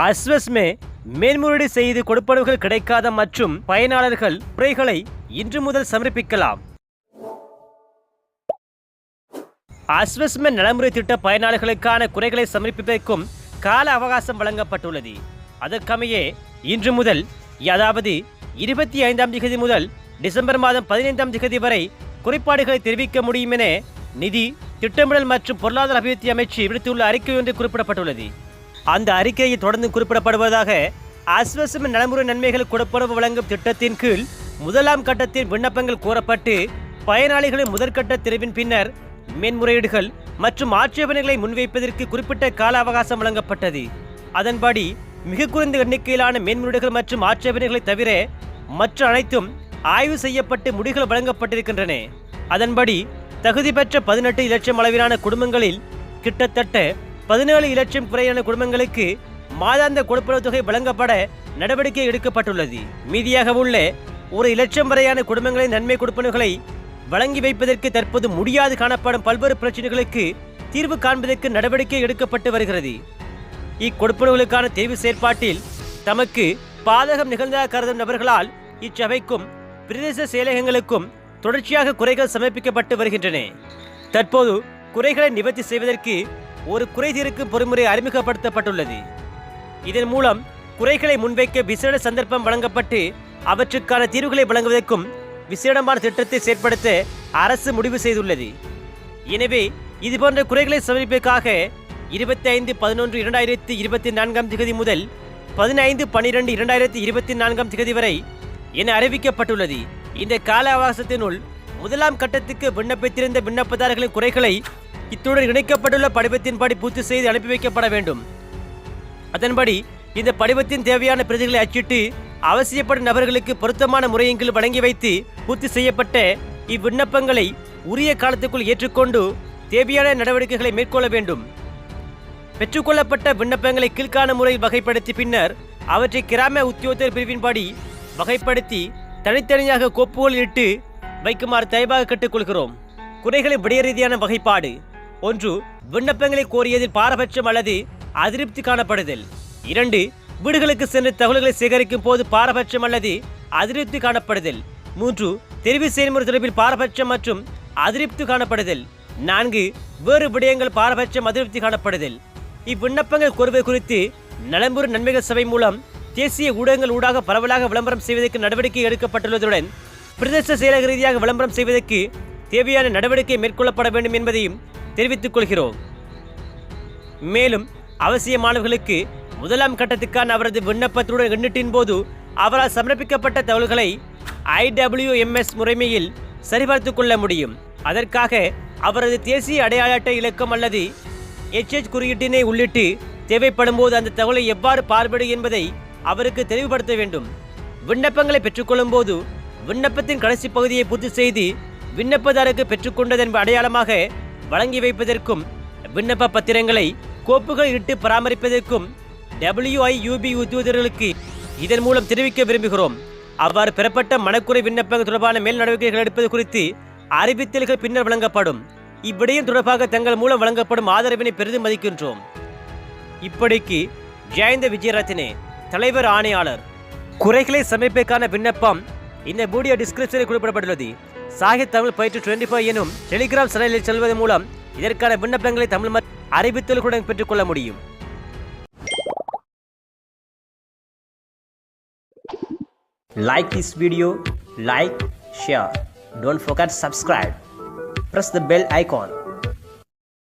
அஸ்வஸ்மே மேன்முறையீடு செய்து கொடுப்பனவுகள் கிடைக்காத மற்றும் பயனாளர்கள் குறைகளை இன்று முதல் சமர்ப்பிக்கலாம். அஸ்வஸ்மே நடைமுறை திட்ட பயனாளர்களுக்கான குறைகளை சமர்ப்பிப்பதற்கும் கால அவகாசம் வழங்கப்பட்டுள்ளது. அதற்கமையே இன்று முதல் அதாவது இருபத்தி ஐந்தாம் திகதி முதல் டிசம்பர் மாதம் பதினைந்தாம் திகதி வரை குறைபாடுகளை தெரிவிக்க முடியும் என நிதி திட்டமிடல் மற்றும் பொருளாதார அபிவிருத்தி அமைச்சு விடுத்துள்ள அறிக்கை ஒன்று குறிப்பிடப்பட்டுள்ளது. அந்த அறிக்கையில் தொடர்ந்து குறிப்பிடப்படுவதாக அஸ்வசம் நடைமுறை நன்மைகள் கொடுப்பனவு வழங்கும் திட்டத்தின் கீழ் முதலாம் கட்டத்தின் விண்ணப்பங்கள் கூறப்பட்டு பயனாளிகளின் முதற்கட்ட தெரிவின் பின்னர் மேன்முறையீடுகள் மற்றும் ஆட்சேபனைகளை முன்வைப்பதற்கு குறிப்பிட்ட கால அவகாசம் வழங்கப்பட்டது. அதன்படி மிக குறைந்த எண்ணிக்கையிலான மேன்முறையீடுகள் மற்றும் ஆட்சேபனைகளை தவிர மற்ற அனைத்தும் ஆய்வு செய்யப்பட்டு முடிகள் வழங்கப்பட்டிருக்கின்றன. அதன்படி தகுதி பெற்ற பதினெட்டு லட்சம் அளவிலான குடும்பங்களில் கிட்டத்தட்ட பதினேழு லட்சம் குறையான குடும்பங்களுக்கு மாதாந்த கொடுப்பனவு தொகை வழங்கப்பட நடவடிக்கை எடுக்கப்பட்டுள்ளது. மீதியாக உள்ள ஒரு இலட்சம் வரையான குடும்பங்களின் நன்மை கொடுப்பனவுகளை வழங்கி வைப்பதற்கு தற்போது முடியாது காணப்படும் பல்வேறு பிரச்சனைகளுக்கு தீர்வு காண்பதற்கு நடவடிக்கை எடுக்கப்பட்டு வருகிறது. இக்கொடுப்பனவுகளுக்கான தேர்வு செயற்பாட்டில் தமக்கு பாதகம் நிகழ்ந்ததாக கருதும் நபர்களால் இச்சபைக்கும் பிரதேச செயலகங்களுக்கும் தொடர்ச்சியாக குறைகள் சமர்ப்பிக்கப்பட்டு வருகின்றன. தற்போது குறைகளை நிவர்த்தி செய்வதற்கு ஒரு குறைதீர்க்கும் பொறிமுறை அறிமுகப்படுத்தப்பட்டுள்ளது. இதன் மூலம் குறைகளை முன்வைக்க விசேட சந்தர்ப்பம் வழங்கப்பட்டு அவற்றுக்கான தீர்வுகளை வழங்குவதற்கும் விசேடமான திட்டத்தை செயற்படுத்த அரசு முடிவு செய்துள்ளது. எனவே இதுபோன்ற குறைகளை சமர்ப்பிற்காக இருபத்தி ஐந்து பதினொன்று இரண்டாயிரத்தி இருபத்தி நான்காம் திகதி முதல் பதினைந்து பன்னிரெண்டு இரண்டாயிரத்தி இருபத்தி நான்காம் திகதி வரை என அறிவிக்கப்பட்டுள்ளது. இந்த கால அவகாசத்தினுள் முதலாம் கட்டத்துக்கு விண்ணப்பித்திருந்த விண்ணப்பதாரர்களின் குறைகளை இத்துடன் இணைக்கப்பட்டுள்ள படிவத்தின்படி பூர்த்தி செய்து அனுப்பி வைக்கப்பட வேண்டும். அதன்படி இந்த படிவத்தின் தேவையான பிரதிகளை அச்சிட்டு அவசியப்படும் நபர்களுக்கு பொருத்தமான முறையின் வழங்கி வைத்து பூர்த்தி செய்யப்பட்ட இவ்விண்ணப்பங்களை உரிய காலத்துக்குள் ஏற்றுக்கொண்டு தேவையான நடவடிக்கைகளை மேற்கொள்ள வேண்டும். பெற்றுக்கொள்ளப்பட்ட விண்ணப்பங்களை கீழ்காண முறையில் வகைப்படுத்தி பின்னர் அவற்றை கிராம உத்தியோகத்தர் பிரிவின்படி வகைப்படுத்தி தனித்தனியாக கோப்புகளில் இட்டு வைக்குமாறு தயவாக கேட்டுக்கொள்கிறோம். குறைகளின் விடய ரீதியான வகைப்பாடு. ஒன்று விண்ணப்பங்களை கோரியதில் பாரபட்சம் அல்லது அதிருப்தி காணப்படுதல். இரண்டு வீடுகளுக்கு சென்று தகவல்களை சேகரிக்கும் போது பாரபட்சம் அல்லது அதிருப்தி காணப்படுதல். மூன்று தெரிவு செயல்முறை தொடர்பில் பாரபட்சம் மற்றும் அதிருப்தி காணப்படுதல். நான்கு வேறு விடயங்கள் பாரபட்சம் அதிருப்தி காணப்படுதல். இவ்விண்ணப்பங்கள் கோருவது குறித்து நலம்புற நன்மைகள் சபை மூலம் தேசிய ஊடகங்கள் ஊடாக பரவலாக விளம்பரம் செய்வதற்கு நடவடிக்கை எடுக்கப்பட்டுள்ளதுடன் பிரதேச செயலக ரீதியாக விளம்பரம் செய்வதற்கு தேவையான நடவடிக்கை மேற்கொள்ளப்பட வேண்டும் என்பதையும் தெரிவித்துக் கொள்கிறோம். மேலும் அவசியமானவர்களுக்கு முதலாம் கட்டத்துக்கான அவரது விண்ணப்பத்துடன் எண்ணிட்டின் போது அவரால் சமர்ப்பிக்கப்பட்ட தகவல்களை ஐடபிள்யூஎம்எஸ் முறைமையில் சரிபார்த்துக் கொள்ள முடியும். அதற்காக அவரது தேசிய அடையாள அட்டை இலக்கம் அல்லது எச்எச் குறியீட்டினை உள்ளிட்டு தேவைப்படும் போது அந்த தகவலை எவ்வாறு பார்வையிடும் என்பதை அவருக்கு தெளிவுபடுத்த வேண்டும். விண்ணப்பங்களை பெற்றுக்கொள்ளும் போது விண்ணப்பத்தின் கடைசி பகுதியை பூர்த்தி செய்து விண்ணப்பதாரருக்கு பெற்றுக்கொண்டதன் அடையாளமாக வழங்கி வைப்பதற்கும் விண்ணப்ப பத்திரங்களை கோப்புகள் இட்டு பராமரிப்பதற்கும் டபிள்யூஐயூபி உத்தியோகர்களுக்கு இதன் மூலம் தெரிவிக்க விரும்புகிறோம். அவ்வாறு பெறப்பட்ட மனக்குறை விண்ணப்பங்கள் தொடர்பான மேல் நடவடிக்கைகள் எடுப்பது குறித்து அறிவித்தல்கள் பின்னர் வழங்கப்படும். இவ்விடயம் தொடர்பாக தங்கள் மூலம் வழங்கப்படும் ஆதரவினை பெரிதும் மதிக்கின்றோம். இப்படிக்கு ஜெயந்த விஜயரத்னே தலைவர் ஆணையாளர். குறைகளை சமைப்பதற்கான விண்ணப்பம் இந்த வீடியோ டிஸ்கிரிப்ஷனில் குறிப்பிடப்பட்டுள்ளது. சாகித் தமிழ் பயிற்று டுவெண்ட்டி ஃபைவ் எனும் டெலிகிராம் சேனலில் செல்வதன் மூலம் இதற்கான விண்ணப்பங்களை தமிழ் ம- அறிவித்தல்களுடன் பெற்றுக்கொள்ள முடியும் Like this video, like, share. Don't forget subscribe. Press the bell icon